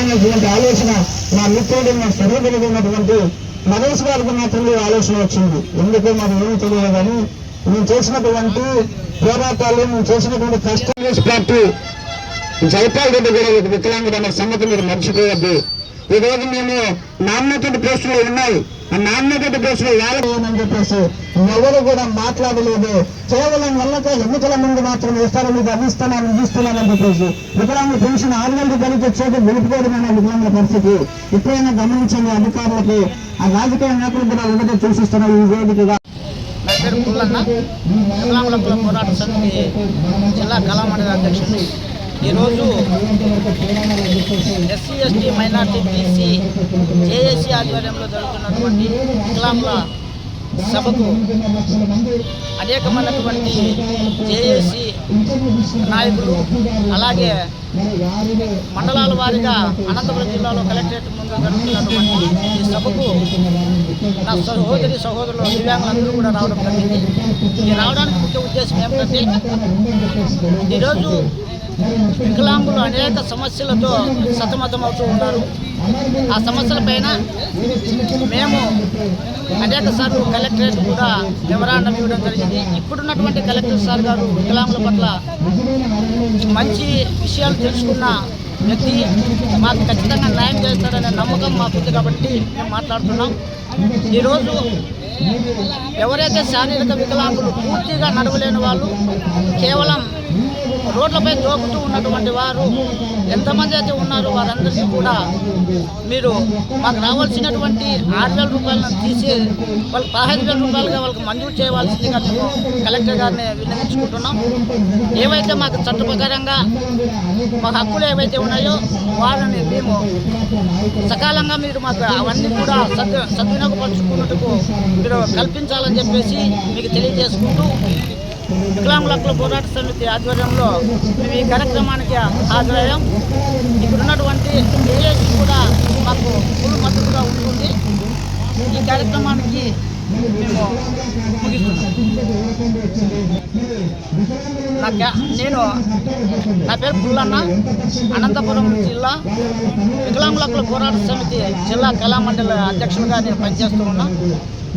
అనేటువంటి ఆలోచన నా మిత్రుడు నా సర్వకులు ఉన్నటువంటి నరేష్ గారికి మాత్రమే ఆలోచన వచ్చింది. ఎందుకు మాకు ఏమి తెలియదని మేము చేసినటువంటి పోరాటాలు మేము చేసినటువంటి కష్టం పార్టీ జైపాల్ రెడ్డి కూడా వికలాంగుడు అనే సంగతి మీరు మర్చిపోయద్దు ఈరోజు మేము నామినేటెడ్ పోస్టులు ఉన్నాయి ఆ నామినేటెడ్ పోస్టులు వేయాలని చెప్పేసి ఎవరు కూడా మాట్లాడలేదు. కేవలం వల్లక ఎన్నికల ముందు మాత్రం ఇస్తారో మీకు అది ఇస్తున్నాను ఇస్తున్నానని చెప్పేసి వికలాంగుల పెన్షన్ ఆరు వేల రూపాయలకి వచ్చేది నిలుపుకోవడమైన వికలాంగుల పరిస్థితి. ఇప్పుడైనా గమనించండి అధికారులకి ఆ రాజకీయ నాయకులు కూడా ఒకటే చూసిస్తున్నారు ఈ వేదికగా. వికలాంగుల కుల పోరాట సమితి జిల్లా కళామండలి అధ్యక్షుడు ఈరోజు SC ST minority BC JAC ఆధ్వర్యంలో జరుగుతున్నటువంటి ఇస్లాంల సభకు అనేకమైనటువంటి జేఏసీ నాయకులు అలాగే మండలాల వారీగా అనంతపురం జిల్లాలో కలెక్టరేట్ ముందు జరుగుతున్నటువంటి ఈ సభకు నా సహోదరి సహోదరులు దివ్యాంగులందరూ కూడా రావడం జరిగింది. ఈ రావడానికి ముఖ్య ఉద్దేశం ఏమిటంటే ఈరోజు వికలాంగులు అనేక సమస్యలతో సతమతమవుతూ ఉన్నారు. ఆ సమస్యలపైన మేము అనేక సార్లు కలెక్టరేట్ కూడా మెమరాండం ఇవ్వడం జరిగింది. ఇప్పుడున్నటువంటి కలెక్టర్ సార్ గారు వికలాంగుల పట్ల మంచి విషయాలు తెలుసుకున్న వ్యక్తి. మాకు ఖచ్చితంగా న్యాయం చేస్తాడనే నమ్మకం మాకుంది కాబట్టి మేము మాట్లాడుతున్నాం. ఈరోజు ఎవరైతే శారీరక వికలాంగులు పూర్తిగా నడవలేని వాళ్ళు కేవలం రోడ్లపై దోకుతూ ఉన్నటువంటి వారు ఎంతమంది అయితే ఉన్నారో వారందరికీ కూడా మీరు మాకు రావాల్సినటువంటి ఆరు వేల రూపాయలను తీసి వాళ్ళకి పదహైదు వేల రూపాయలుగా వాళ్ళకి మంజూరు చేయవలసిందిగా మేము కలెక్టర్ గారిని విన్నవించుకుంటున్నాం. ఏవైతే మాకు చట్ట ప్రకారంగా మా హక్కులు ఏవైతే ఉన్నాయో వాళ్ళని మేము సకాలంగా మీరు మాకు అవన్నీ కూడా సద్ సద్వినియోగపరుచుకున్నట్టుకు మీరు కల్పించాలని చెప్పేసి మీకు తెలియజేసుకుంటూ వికలాంగుల పోరాట సమితి ఆధ్వర్యంలో మేము ఈ కార్యక్రమానికి హాజరయ్యాం. ఇక్కడ ఉన్నటువంటి ఏఏసీ కూడా మాకు ఫుల్ మద్దతుగా ఉంటుంది. ఈ కార్యక్రమానికి మేము నేను నా పేరు పుల్లన్న అనంతపురం జిల్లా వికలాంగుల పోరాట సమితి జిల్లా కళామండలి అధ్యక్షులుగా నేను పనిచేస్తూ ఉన్నా